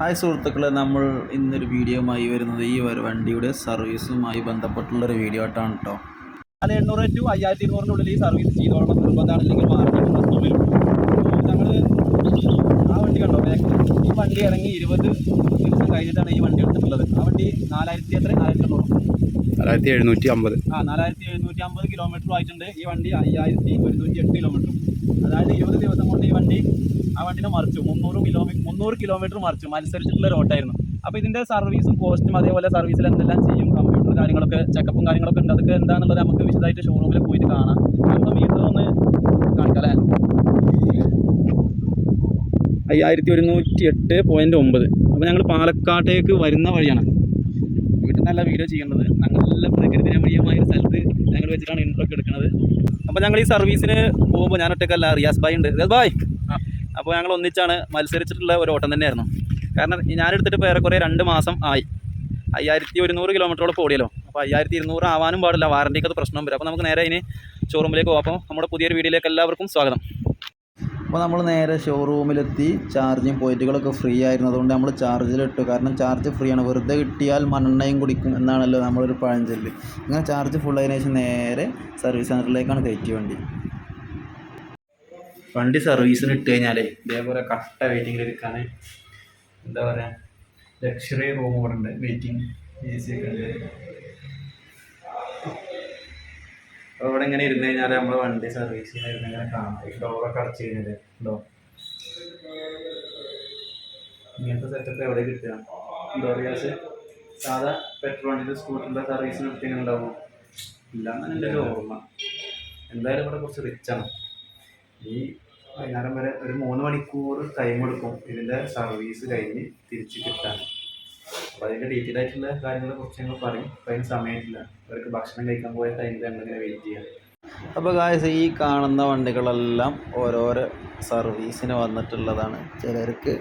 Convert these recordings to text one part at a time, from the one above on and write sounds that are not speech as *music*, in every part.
Hi സുഹൃത്തുക്കളെ നമ്മൾ ഇന്നൊരു വീഡിയോയുമായി വരുന്നത് ഈ ഒരു വണ്ടിയുടെ സർവീസുമായി ബന്ധപ്പെട്ടുള്ളൊരു വീഡിയോ ആയിട്ടാണ് കേട്ടോ നാല് എണ്ണൂറ് ടു അയ്യായിരത്തി ഇരുന്നൂറിനുള്ളിൽ ഉള്ളിൽ ഈ സർവീസ് ചെയ്തോളണം നിർബന്ധമാണ് അല്ലെങ്കിൽ മാർക്കറ്റ് പ്രശ്നം വരും ഞങ്ങൾ ആ വണ്ടി കണ്ടോ? ബാക്കിൽ ഈ വണ്ടി ഇറങ്ങി ഇരുപത് ദിവസം കഴിഞ്ഞിട്ടാണ് ഈ വണ്ടി എടുത്തിട്ടുള്ളത്. ആ വണ്ടി നാലായിരത്തി എത്ര? നാലായിരത്തി എണ്ണൂറ്. നാലായിരത്തി എഴുന്നൂറ്റി അമ്പത്. ആ നാലായിരത്തി എഴുന്നൂറ്റി അമ്പത് കിലോമീറ്റർ ആയിട്ടുണ്ട്. ഈ വണ്ടി അയ്യായിരത്തി ഒരുന്നൂറ്റി എട്ട് കിലോമീറ്റർ അതായത് ഇരുപത് ദിവസം കൊണ്ട് ഈ വണ്ടി ആ വണ്ടിനെ മറിച്ചു. മുന്നൂറ് കിലോമീറ്റർ മുന്നൂറ് കിലോമീറ്റർ മറിച്ചു. മത്സരിച്ചിട്ടുള്ള ഒരു ഓട്ടായിരുന്നു അപ്പോൾ ഇതിന്റെ സർവീസും കോസ്റ്റും അതേപോലെ സർവീസിൽ എന്തെല്ലാം ചെയ്യും കമ്പ്യൂട്ടർ കാര്യങ്ങളൊക്കെ ചെക്കപ്പും കാര്യങ്ങളൊക്കെ ഉണ്ട്. അതൊക്കെ എന്താണെന്നുള്ളത് നമുക്ക് വിശദമായിട്ട് ഷോറൂമിൽ പോയിട്ട് കാണാം. നമ്മുടെ മീറ്റർ ഒന്ന് കാണിക്കാം അയ്യായിരത്തി ഒരുന്നൂറ്റി എട്ട് പോയിന്റ് ഒമ്പത്. അപ്പോൾ ഞങ്ങൾ പാലക്കാട്ടേക്ക് വരുന്ന വഴിയാണ്. വീട്ടിൽ നല്ല വീഡിയോ ചെയ്യേണ്ടത്. നല്ല പ്രകൃതി രമണീയമായ സ്ഥലത്ത് ഞങ്ങൾ വെച്ചിട്ടാണ് ഇൻട്രോ ഒക്കെ എടുക്കുന്നത് അപ്പോൾ ഞങ്ങൾ ഈ സർവീസിന് പോകുമ്പോൾ ഞാൻ ഒറ്റക്കല്ല റിയാസ് ബായ് ഉണ്ട്. റിയാസ് ബായ് അപ്പോൾ ഞങ്ങൾ ഒന്നിച്ചാണ് മത്സരിച്ചിട്ടുള്ള ഒരു ഓട്ടം തന്നെയായിരുന്നു. കാരണം ഞാനെടുത്തിട്ട് ഇപ്പോൾ ഏറെക്കുറെ രണ്ട് മാസം ആയി. അയ്യായിരത്തി ഒരുന്നൂറ് കിലോമീറ്ററോളം ഓടിയല്ലോ. അപ്പോൾ അയ്യായിരത്തി ഇരുന്നൂറ് ആവാനും പാടില്ല. വാറണ്ടിക്ക് അത് പ്രശ്നം വരും. അപ്പോൾ നമുക്ക് നേരെ ഇനി ഷോറൂമിലേക്ക് പോകാം അപ്പോൾ നമ്മുടെ പുതിയൊരു വീഡിയോയിലേക്ക് എല്ലാവർക്കും സ്വാഗതം. അപ്പോൾ നമ്മൾ നേരെ ഷോറൂമിലെത്തി ചാർജിങ് പോയിന്റുകളൊക്കെ ഫ്രീ ആയിരുന്നു അതുകൊണ്ട് നമ്മൾ ചാർജിലിട്ടു കാരണം ചാർജ് ഫ്രീ ആണ്. വെറുതെ കിട്ടിയാൽ മണ്ണെണ്ണയും കുടിക്കും എന്നാണല്ലോ നമ്മളൊരു പഴഞ്ചൊല്ല്. അങ്ങനെ ചാർജ് ഫുൾ ശേഷം നേരെ സർവീസ് സെന്ററിലേക്കാണ് കയറ്റി വണ്ടി. വണ്ടി സർവീസിന് ഇട്ട് കഴിഞ്ഞാൽ ഇതേപോലെ കട്ട വെയിറ്റിംഗ് എടുക്കാൻ എന്താ പറയുക ലക്ഷറി റൂം കൂടെ ഉണ്ട് വെയിറ്റിംഗ് എ സി ഒക്കെ ഉണ്ട്. അപ്പോൾ ഇവിടെ ഇങ്ങനെ ഇരുന്ന് കഴിഞ്ഞാൽ നമ്മൾ വണ്ടി സർവീസ് ഇങ്ങനെ കാണാം. ഈ ഡോറൊക്കെ അടച്ച് കഴിഞ്ഞാൽ ഉണ്ടോ? ഇങ്ങനത്തെ സെറ്റപ്പ് എവിടെ കിട്ടുക? എന്താ പറയുക സാധാ പെട്രോളിന്റെ സ്കൂട്ടറിന്റെ സർവീസിന് എടുത്തിങ്ങനെ ഉണ്ടാവും. ഇല്ലാന്നാണ് എന്റെ ഒരു ഓർമ്മ. എന്തായാലും ഇവിടെ കുറച്ച് റിച്ചാണ് ഈ വൈകുന്നേരം വരെ ഒരു മൂന്ന് മണിക്കൂർ ടൈം എടുക്കും ഇതിന്റെ സർവീസ് കഴിഞ്ഞ് തിരിച്ച് കിട്ടാൻ. അപ്പോൾ അതിന്റെ ഡീറ്റെയിൽ ആയിട്ടുള്ള കാര്യങ്ങളെ കുറിച്ച് ഞങ്ങൾ പറയും. അപ്പോൾ അതിന് സമയമില്ല. അവർക്ക് ഭക്ഷണം കഴിക്കാൻ പോയ ടൈമിൽ നമ്മളിങ്ങനെ വെയിറ്റ് ചെയ്യാം. അപ്പോൾ ഗായസ് ഈ കാണുന്ന വണ്ടികളെല്ലാം ഓരോരോ സർവീസിന് വന്നിട്ടുള്ളതാണ്. ചിലർക്ക്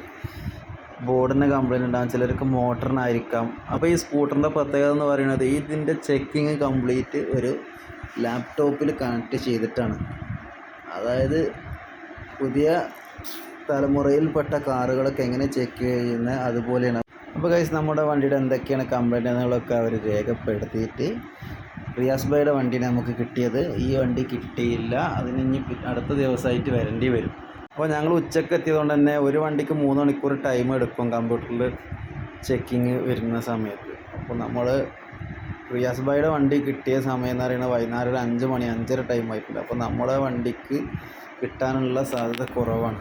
ബോർഡിന് കംപ്ലൈന്റ് ഉണ്ടാകും ചിലർക്ക് മോട്ടറിനായിരിക്കാം അപ്പോൾ ഈ സ്കൂട്ടറിന്റെ പ്രത്യേകത എന്ന് പറയുന്നത് ഇതിന്റെ ചെക്കിങ് കംപ്ലീറ്റ് ഒരു ലാപ്ടോപ്പിൽ കണക്ട് ചെയ്തിട്ടാണ്. അതായത് പുതിയ തലമുറയിൽപ്പെട്ട കാറുകളൊക്കെ എങ്ങനെ ചെക്ക് ചെയ്യുന്നത് അതുപോലെയാണ്. അപ്പോൾ കൈസ് നമ്മുടെ വണ്ടിയുടെ എന്തൊക്കെയാണ് കംപ്ലൈന്റ് എന്നുള്ളതൊക്കെ അവർ രേഖപ്പെടുത്തിയിട്ട് റിയാസ് ബൈയുടെ വണ്ടി നമുക്ക് കിട്ടിയത്. ഈ വണ്ടി കിട്ടിയില്ല. അതിന് ഇനി അടുത്ത ദിവസമായിട്ട് വരേണ്ടി വരും. അപ്പോൾ ഞങ്ങൾ ഉച്ചയ്ക്ക് എത്തിയതുകൊണ്ട് തന്നെ ഒരു വണ്ടിക്ക് മൂന്ന് മണിക്കൂർ ടൈം എടുക്കും കമ്പ്യൂട്ടറിൽ ചെക്കിങ് വരുന്ന സമയത്ത്. അപ്പോൾ നമ്മൾ റിയാസ് ഭായിയുടെ വണ്ടി കിട്ടിയ സമയം എന്ന് പറയുന്നത് വൈകുന്നേരം ഒരു അഞ്ച് മണി അഞ്ചര ടൈം ആയിട്ടുണ്ട്. അപ്പോൾ നമ്മുടെ വണ്ടിക്ക് കിട്ടാനുള്ള സാധ്യത കുറവാണ്.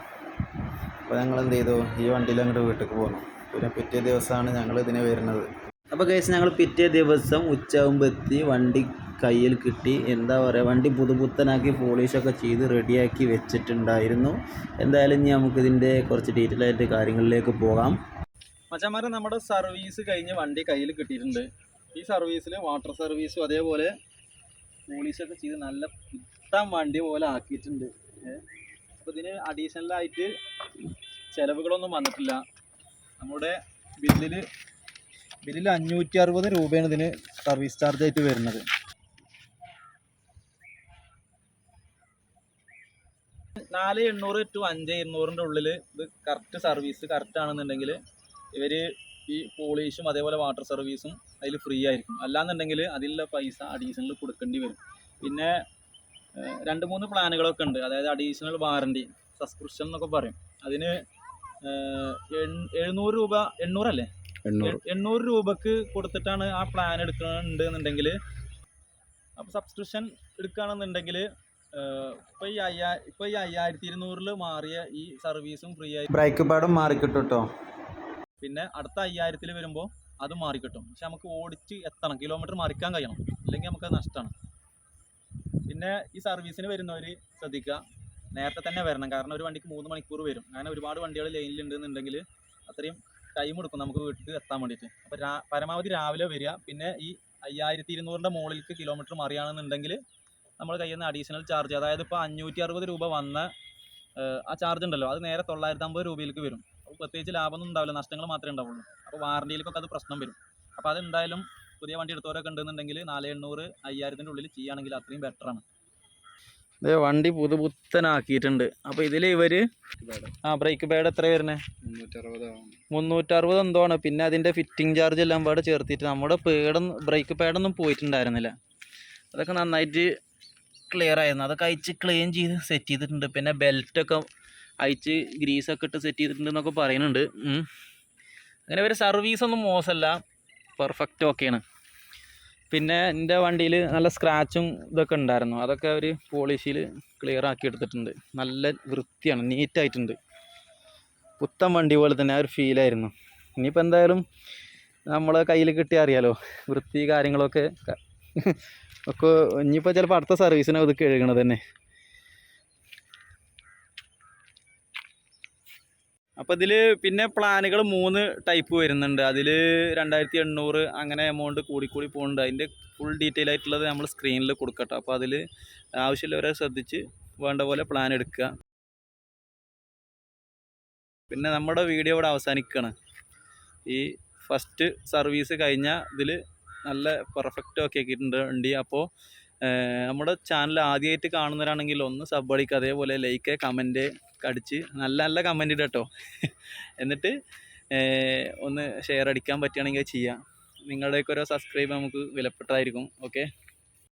അപ്പോൾ ഞങ്ങൾ എന്ത് ചെയ്തു? ഈ വണ്ടിയിൽ അങ്ങോട്ട് വീട്ടിലേക്ക് പോന്നു. പിന്നെ പിറ്റേ ദിവസമാണ് ഞങ്ങൾ ഇതിന് വരുന്നത്. അപ്പോൾ കേസ് ഞങ്ങൾ പിറ്റേ ദിവസം ഉച്ചയാകുമ്പോൾ എത്തി. വണ്ടി കയ്യിൽ കിട്ടി. എന്താ പറയുക വണ്ടി പുതുപുത്തനാക്കി പോളിഷൊക്കെ ചെയ്ത് റെഡിയാക്കി വെച്ചിട്ടുണ്ടായിരുന്നു. എന്തായാലും ഇനി നമുക്കിതിന്റെ കുറച്ച് ഡീറ്റെയിൽ ആയിട്ട് കാര്യങ്ങളിലേക്ക് പോകാം. മച്ചന്മാരെ നമ്മുടെ സർവീസ് കഴിഞ്ഞ് വണ്ടി കയ്യിൽ കിട്ടിയിട്ടുണ്ട്. ഈ സർവീസിൽ വാട്ടർ സർവീസും അതേപോലെ പോളിഷൊക്കെ ചെയ്ത് നല്ല കിട്ടാൻ വണ്ടി പോലെ ആക്കിയിട്ടുണ്ട്. അപ്പോൾ ഇതിന് അഡീഷണലായിട്ട് ചിലവുകളൊന്നും വന്നിട്ടില്ല. നമ്മുടെ ബില്ലിൽ ബില്ലിൽ അഞ്ഞൂറ്റി അറുപത് രൂപയാണ് ഇതിന് സർവീസ് ചാർജ് ആയിട്ട് വരുന്നത്. നാല് എണ്ണൂറ് ടു അഞ്ച് ഇരുന്നൂറിന്റെ ഉള്ളിൽ ഇത് കറക്റ്റ് സർവീസ് കറക്റ്റ് ആണെന്നുണ്ടെങ്കിൽ ഇവർ ഈ പോളീഷും അതേപോലെ വാട്ടർ സർവീസും അതിൽ ഫ്രീ ആയിരിക്കും. അല്ലാന്നുണ്ടെങ്കിൽ അതിലുള്ള പൈസ അഡീഷണൽ കൊടുക്കേണ്ടി വരും. പിന്നെ രണ്ട് മൂന്ന് പ്ലാനുകളൊക്കെ ഉണ്ട്. അതായത് അഡീഷണൽ വാറണ്ടി സബ്സ്ക്രിപ്ഷൻ എന്നൊക്കെ പറയും. അതിന് എഴുന്നൂറ് രൂപ എണ്ണൂറല്ലേ എണ്ണൂറ്. രൂപക്ക് കൊടുത്തിട്ടാണ് ആ പ്ലാൻ എടുക്കുന്നുണ്ട് എന്നുണ്ടെങ്കിൽ അപ്പോൾ സബ്സ്ക്രിപ്ഷൻ എടുക്കുകയാണെന്നുണ്ടെങ്കിൽ ഇപ്പോൾ ഈ അയ്യാ ഇപ്പോൾ ഈ അയ്യായിരത്തി ഇരുന്നൂറിൽ മാറിയ ഈ സർവീസും ഫ്രീ ആയി. ബ്രേക്ക് പാടും മാറിക്കിട്ടും കേട്ടോ പിന്നെ അടുത്ത അയ്യായിരത്തിൽ വരുമ്പോൾ അത് മാറിക്കിട്ടും. പക്ഷെ നമുക്ക് ഓടിച്ച് എത്തണം. കിലോമീറ്റർ മറിക്കാൻ കഴിയണം. അല്ലെങ്കിൽ നമുക്ക് നഷ്ടമാണ് പിന്നെ ഈ സർവീസിന് വരുന്നവർ ശ്രദ്ധിക്കുക. നേരത്തെ തന്നെ വരണം. കാരണം ഒരു വണ്ടിക്ക് മൂന്ന് മണിക്കൂർ വരും. അങ്ങനെ ഒരുപാട് വണ്ടികൾ ലൈനിലുണ്ടെന്നുണ്ടെങ്കിൽ അത്രയും ടൈം എടുക്കും നമുക്ക് വീട്ടിൽ എത്താൻ വേണ്ടിയിട്ട്. അപ്പോൾ രാ പരമാവധി രാവിലെ വരിക. പിന്നെ ഈ അയ്യായിരത്തി ഇരുന്നൂറിന്റെ മുകളിലേക്ക് കിലോമീറ്റർ മറിയാണെന്നുണ്ടെങ്കിൽ നമ്മൾ കയ്യിൽ നിന്ന് അഡീഷണൽ ചാർജ് അതായത് ഇപ്പോൾ അഞ്ഞൂറ്റി അറുപത് രൂപ വന്ന ആ ചാർജ് ഉണ്ടല്ലോ. അത് നേരെ തൊള്ളായിരത്തി അമ്പത് രൂപയിലേക്ക് വരും. അപ്പോൾ പ്രത്യേകിച്ച് ലാഭമൊന്നും ഉണ്ടാവില്ല. നഷ്ടങ്ങൾ മാത്രമേ ഉണ്ടാവുള്ളൂ. അപ്പോൾ വാറണ്ടിയിലേക്കൊക്കെ അത് പ്രശ്നം വരും. അപ്പോൾ അതെന്തായാലും പുതിയ വണ്ടി എടുത്തവരൊക്കെ ഉണ്ടെന്നുണ്ടെങ്കിൽ നാല് എണ്ണൂറ് അയ്യായിരത്തിന്റെ ഉള്ളിൽ ചെയ്യുകയാണെങ്കിൽ അത്രയും ബെറ്ററാണ് ഇത് വണ്ടി പുതുപുത്തനാക്കിയിട്ടുണ്ട്. അപ്പോൾ ഇതിൽ ഇവർ ആ ബ്രേക്ക് പാഡ് എത്ര വരുന്നത് മുന്നൂറ്ററുപത് എന്തോ ആണ് പിന്നെ അതിന്റെ ഫിറ്റിംഗ് ചാർജ് എല്ലാം പാടെ ചേർത്തിട്ട് നമ്മുടെ പേടൊന്നും ബ്രേക്ക് പാഡൊന്നും പോയിട്ടുണ്ടായിരുന്നില്ല. അതൊക്കെ നന്നായിട്ട് ക്ലിയർ ആയിരുന്നു. അതൊക്കെ അയച്ച് ക്ലീൻ ചെയ്ത് സെറ്റ് ചെയ്തിട്ടുണ്ട്. പിന്നെ ബെൽറ്റൊക്കെ അയച്ച് ഗ്രീസൊക്കെ ഇട്ട് സെറ്റ് ചെയ്തിട്ടുണ്ട് എന്നൊക്കെ പറയുന്നുണ്ട്. അങ്ങനെ ഒരു സർവീസൊന്നും മോശമല്ല. പെർഫെക്റ്റ് ഓക്കെയാണ് പിന്നെ എന്റെ വണ്ടിയിൽ നല്ല സ്ക്രാച്ചും ഇതൊക്കെ ഉണ്ടായിരുന്നു. അതൊക്കെ അവർ പോളിഷിൽ ക്ലിയർ ആക്കി എടുത്തിട്ടുണ്ട്. നല്ല വൃത്തിയാണ് നീറ്റായിട്ടുണ്ട് പുത്തൻ വണ്ടി പോലെ തന്നെ ആ ഒരു ഫീലായിരുന്നു ഇനിയിപ്പോൾ എന്തായാലും നമ്മൾ കയ്യിൽ കിട്ടിയാൽ അറിയാലോ വൃത്തി കാര്യങ്ങളൊക്കെ *laughs* ഒക്കെ ഇനിയിപ്പോൾ ചിലപ്പോൾ അടുത്ത സർവീസിനാണ് ഇത് കഴുകണത് തന്നെ. അപ്പോൾ ഇതിൽ പിന്നെ പ്ലാനുകൾ മൂന്ന് ടൈപ്പ് വരുന്നുണ്ട്. അതിൽ രണ്ടായിരത്തി എണ്ണൂറ് അങ്ങനെ എമൗണ്ട് കൂടിക്കൂടി പോകുന്നുണ്ട് അതിന്റെ ഫുൾ ഡീറ്റെയിൽ ആയിട്ടുള്ളത് നമ്മൾ സ്ക്രീനിൽ കൊടുക്കട്ടോ. അപ്പോൾ അതിൽ ആവശ്യമുള്ളവരെ ശ്രദ്ധിച്ച് വേണ്ട പോലെ പ്ലാൻ എടുക്കുക. പിന്നെ നമ്മുടെ വീഡിയോ ഇവിടെ അവസാനിക്കുകയാണ് ഈ ഫസ്റ്റ് സർവീസ് കഴിഞ്ഞ ഇതിൽ നല്ല പെർഫെക്റ്റ് ഒക്കെ ആക്കിയിട്ടുണ്ട് അപ്പോൾ നമ്മുടെ ചാനൽ ആദ്യമായിട്ട് കാണുന്നവരാണെങ്കിൽ ഒന്ന് സബ് അടിക്കുക അതേപോലെ ലൈക്ക് കമന്റ് അടിച്ച് നല്ല നല്ല കമന്റ് ഇടുക കേട്ടോ. എന്നിട്ട് ഒന്ന് ഷെയർ അടിക്കാൻ പറ്റുകയാണെങ്കിൽ ചെയ്യാം. നിങ്ങളുടെയൊക്കെ ഓരോ സബ്സ്ക്രൈബ് നമുക്ക് വിലപ്പെട്ടതായിരിക്കും. ഓക്കെ